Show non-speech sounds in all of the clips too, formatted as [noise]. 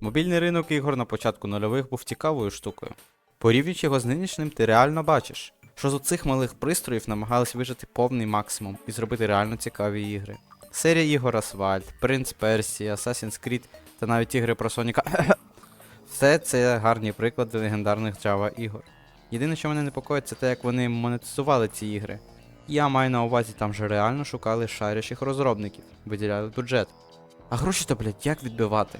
Мобільний ринок ігор на початку нульових був цікавою штукою. Порівнюючи його з нинішнім, ти реально бачиш, що з оцих малих пристроїв намагались вижити повний максимум і зробити реально цікаві ігри. Серія ігор Asphalt, Prince Persia, Assassin's Creed та навіть ігри про Соніка. [coughs] Все це гарні приклади легендарних Java ігор. Єдине, що мене непокоїть, це те, як вони монетизували ці ігри. Я маю на увазі, там же реально шукали шарящих розробників, виділяли бюджет. А гроші то, блядь, як відбивати?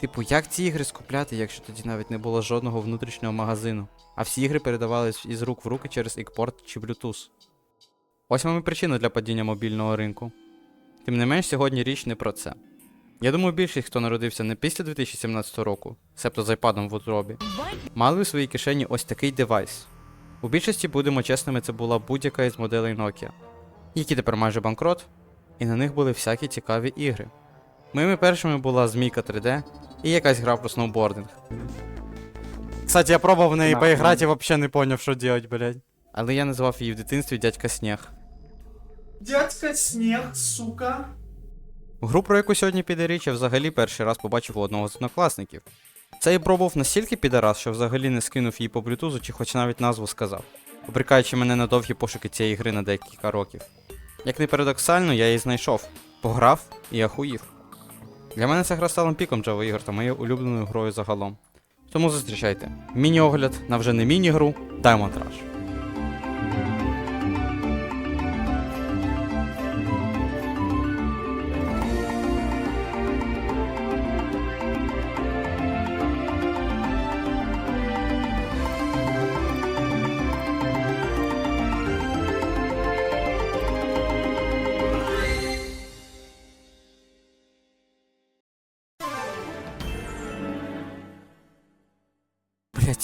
Типу, як ці ігри скупляти, якщо тоді навіть не було жодного внутрішнього магазину, а всі ігри передавались із рук в руки через екпорт чи Bluetooth. Ось вам і причина для падіння мобільного ринку. Тим не менш, сьогодні річ не про це. Я думаю, більшість, хто народився не після 2017 року, себто з айпадом в утробі, мали у своїй кишені ось такий девайс. У більшості, будемо чесними, це була будь-яка із моделей Nokia, які тепер майже банкрот, і на них були всякі цікаві ігри. Моїми першими була Змійка 3D і якась гра про сноубординг. Кстати, я пробував в неї Нахуй. поіграти і взагалі не поняв, що робити, блядь. Але я назвав її в дитинстві дядька Сніг. Дядька Снег, сука. Гру, про яку сьогодні піде річ, я взагалі перший раз побачив у одного з однокласників. Цей бро був настільки підарас, що взагалі не скинув її по блютузу чи хоч навіть назву сказав, обрікаючи мене на довгі пошуки цієї гри на декілька років. Як не парадоксально, я її знайшов, пограв і ахуїв. Для мене ця гра стала піком Java ігор та моєю улюбленою грою загалом. Тому зустрічайте міні-огляд на вже не міні-гру Diamond Rush.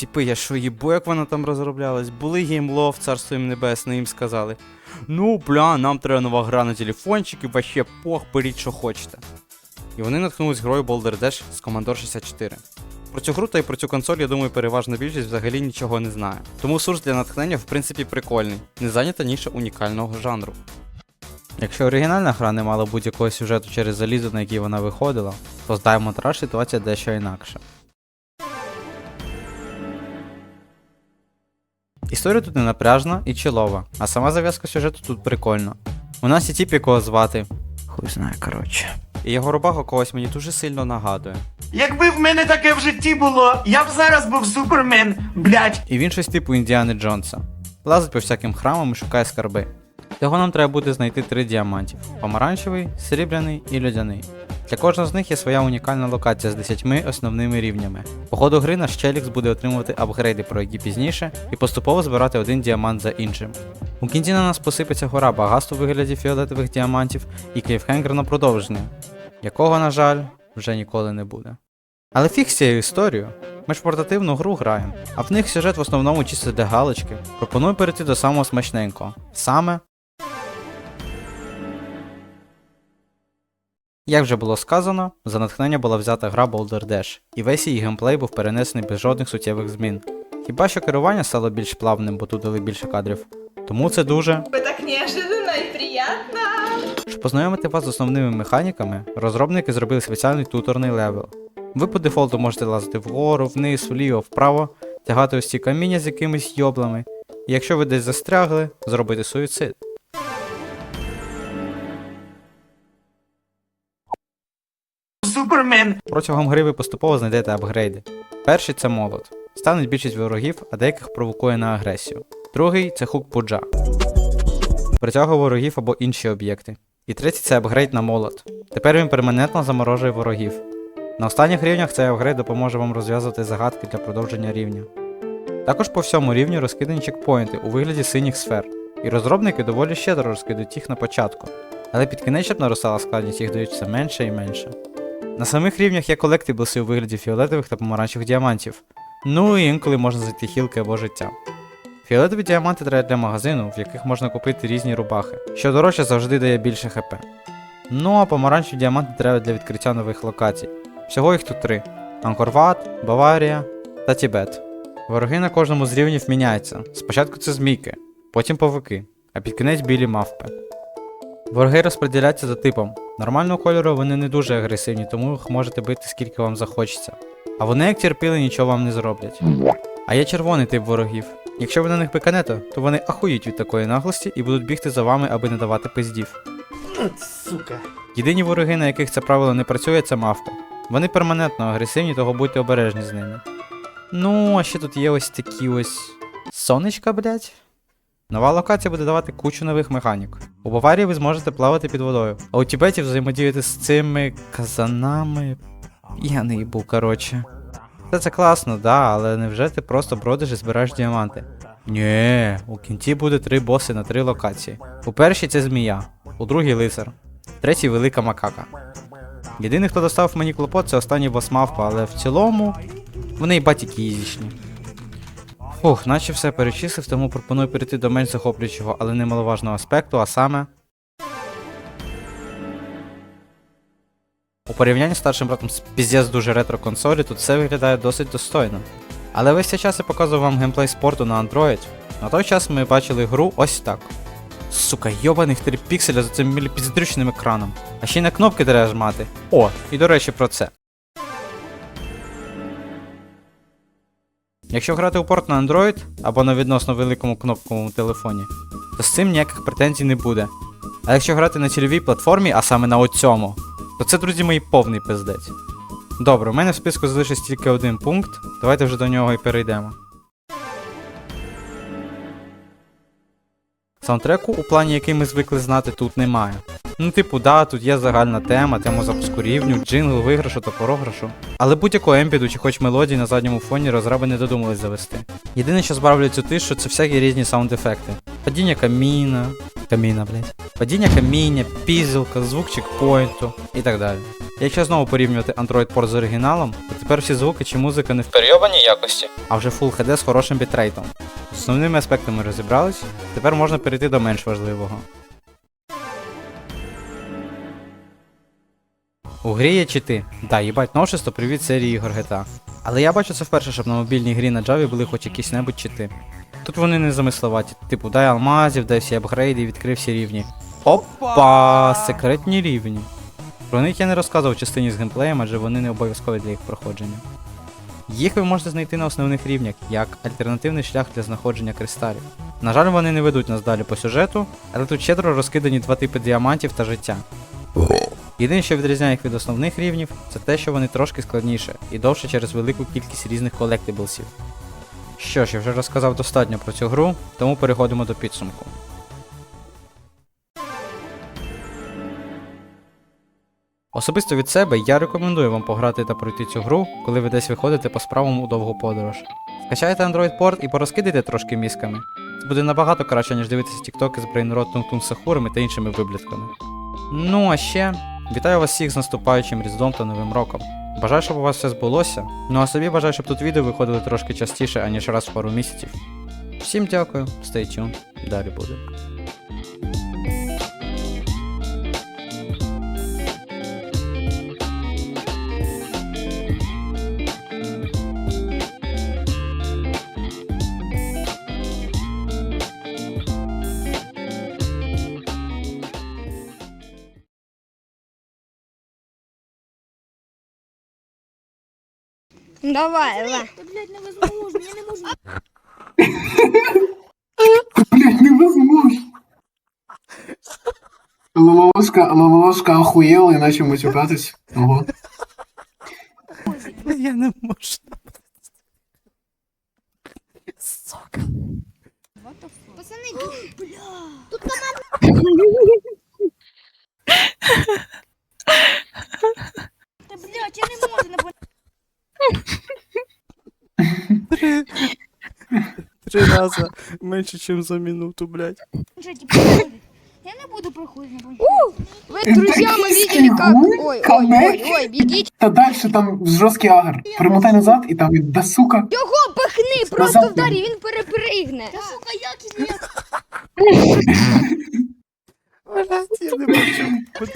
Типи, я що їбу, як вона там розроблялась. Були геймлов, царство їм небесне, їм сказали. Ну, бля, нам треба нова гра на телефончик і вообще пох, беріть, що хочете. І вони наткнулись грою Boulder Dash з Commodore 64. Про цю гру та й про цю консоль, я думаю, переважна більшість взагалі нічого не знає. Тому сурс для натхнення в принципі прикольний, не зайнята ніша унікального жанру. Якщо оригінальна гра не мала будь-якого сюжету через залізо, на який вона виходила, то з Diamond Rush ситуація дещо інакша. Історія тут не напряжна і чилова, а сама зав'язка сюжету тут прикольна. У нас є тіп, якого звати. Хуй знає, коротше. І його рубаха когось мені дуже сильно нагадує. Якби в мене таке в житті було, я б зараз був супермен, блять. І він щось типу Індіани Джонса. Лазить по всяким храмам і шукає скарби. Того нам треба буде знайти три діамантів: помаранчевий, срібляний і льодяний. Для кожного з них є своя унікальна локація з 10 основними рівнями. По ходу гри наш Челікс буде отримувати апгрейди, про які пізніше, і поступово збирати один діамант за іншим. У кінці на нас посипеться гора багатств у вигляді фіолетових діамантів і кліфхенгер на продовження, якого, на жаль, вже ніколи не буде. Але фіг з цією історією. Ми ж портативну гру граємо, а в них сюжет в основному чисто для галочки. Пропоную перейти до самого смачненького. Саме. Як вже було сказано, за натхнення була взята гра Boulder Dash, і весь її геймплей був перенесений без жодних суттєвих змін. Хіба що керування стало більш плавним, бо тут дали більше кадрів. Тому це дуже. Так неожиданно приятно. Щоб познайомити вас з основними механіками, розробники зробили спеціальний туторний левел. Ви по дефолту можете лазити вгору, вниз, вліво, вправо, тягати ось ці каміння з якимись йоблами, і якщо ви десь застрягли, зробити суїцид. Супермен. Протягом гри ви поступово знайдете апгрейди. Перший це молот. Стануть більшість ворогів, а деяких провокує на агресію. Другий це хук пуджа. Притягує ворогів або інші об'єкти. І третій це апгрейд на молот. Тепер він перманентно заморожує ворогів. На останніх рівнях цей апгрейд допоможе вам розв'язувати загадки для продовження рівня. Також по всьому рівню розкидані чекпоінти у вигляді синіх сфер, і розробники доволі щедро розкидають їх на початку, але під кінець, щоб наростала складність, їх дають все менше і менше. На самих рівнях є колектиблси у вигляді фіолетових та помаранчевих діамантів. Ну і інколи можна знайти хілки або життя. Фіолетові діаманти треба для магазину, в яких можна купити різні рубахи, що дорожче завжди дає більше хп. Ну а помаранчеві діаманти треба для відкриття нових локацій. Всього їх тут три: Анкорват, Баварія та Тібет. Вороги на кожному з рівнів міняються. Спочатку це змійки, потім павуки, а під кінець білі мавпи. Вороги розподіляються за типом Нормального кольору вони не дуже агресивні, тому їх можете бити скільки вам захочеться. А вони, як терпіли, нічого вам не зроблять. А є червоний тип ворогів. Якщо ви на них пиканете, то вони ахують від такої наглості і будуть бігти за вами, аби не давати пиздів. Сука. Єдині вороги, на яких це правило не працює, це мавка. Вони перманентно агресивні, того будьте обережні з ними. Ну, а ще тут є ось такі ось. Сонечка, блять. Нова локація буде давати кучу нових механік. У Баварії ви зможете плавати під водою, а у Тібеті взаємодіяти з цими казанами. Я не їбу, коротше. Це це класно, да, але невже ти просто бродиш і збираєш діаманти? Ні, у кінці буде три боси на три локації. У першій це змія, у другій лицар, третій велика макака. Єдиний, хто достав мені клопот, це останній бос мавпа, але в цілому вони й батіки їздічні. Фух, наче все перечислив, тому пропоную перейти до менш захоплюючого, але немаловажного аспекту, а саме. У порівнянні з старшим братом з піздець дуже ретро консолі, тут все виглядає досить достойно. Але весь цей час я показував вам геймплей спорту на Android. На той час ми бачили гру ось так. Сука, йобаних 3 пікселя за цим міліпіздрючним екраном. А ще й на кнопки треба жмати. О, і до речі про це. Якщо грати у порт на Android або на відносно великому кнопковому телефоні, то з цим ніяких претензій не буде. А якщо грати на цільовій платформі, а саме на оцьому, то це, друзі мої, повний пиздець. Добре, у мене в списку залишився тільки один пункт, давайте вже до нього і перейдемо. Саундтреку, у плані, який ми звикли знати, тут немає. Ну, типу, да, тут є загальна тема, тема запуску рівню, джингл, виграшу та програшу. Але будь-яку емпіду чи хоч мелодії на задньому фоні розраби не додумались завести. Єдине, що збавлює цю тишу, це всякі різні саунд-ефекти. Падіння каміна. Каміна, блять. Падіння каміння, пізілка, звук чекпоінту і так далі. Якщо знову порівнювати Android Port з оригіналом, то тепер всі звуки чи музика не в перейобаній якості, а вже Full HD з хорошим бітрейтом. З основними аспектами розібрались, тепер можна перейти до менш важливого. У грі є чити. Да, їбать новшество, привіт серії ігор GTA. Але я бачу це вперше, щоб на мобільній грі на Java були хоч якісь небудь чити. Тут вони не замисловаті, типу дай алмазів, дай всі апгрейди і відкрив всі рівні. Опа! Секретні рівні. Про них я не розказував частині з геймплеєм, адже вони не обов'язкові для їх проходження. Їх ви можете знайти на основних рівнях, як альтернативний шлях для знаходження кристалів. На жаль, вони не ведуть нас далі по сюжету, але тут щедро розкидані два типи діамантів та життя. Єдине, що відрізняє їх від основних рівнів, це те, що вони трошки складніше і довше через велику кількість різних колектиблсів. Що ж, я вже розказав достатньо про цю гру, тому переходимо до підсумку. Особисто від себе я рекомендую вам пограти та пройти цю гру, коли ви десь виходите по справам у довгу подорож. Скачайте Android порт і порозкидайте трошки мізками. Це буде набагато краще, ніж дивитися тіктоки з брейнротом тунсахурами та іншими виблядками. Ну а ще вітаю вас всіх з наступаючим Різдвом та Новим роком. Бажаю, щоб у вас все збулося. Ну а собі бажаю, щоб тут відео виходили трошки частіше, аніж раз в пару місяців. Всім дякую, stay tuned, далі буде. Давай, Ла. Та, блядь, невозможно, я не можу. Блядь, невозможно. Лололошка, лололошка охуела, иначе матюкатись. Ого. Я не можу. Сука. Пацаны, бля. Тут команда. Три рази менше, ніж за минуту, блядь. Я не буду планшеті. Вы, друзья, мы видели как... Ой, ой, ой, ой, бегите. Та дальше там жорсткий агр. Перемотай назад і там да сука. Його пихни, просто Назад вдарі, він перепригне. Та сука, як із [laughs] Блядь, я не можу. [laughs]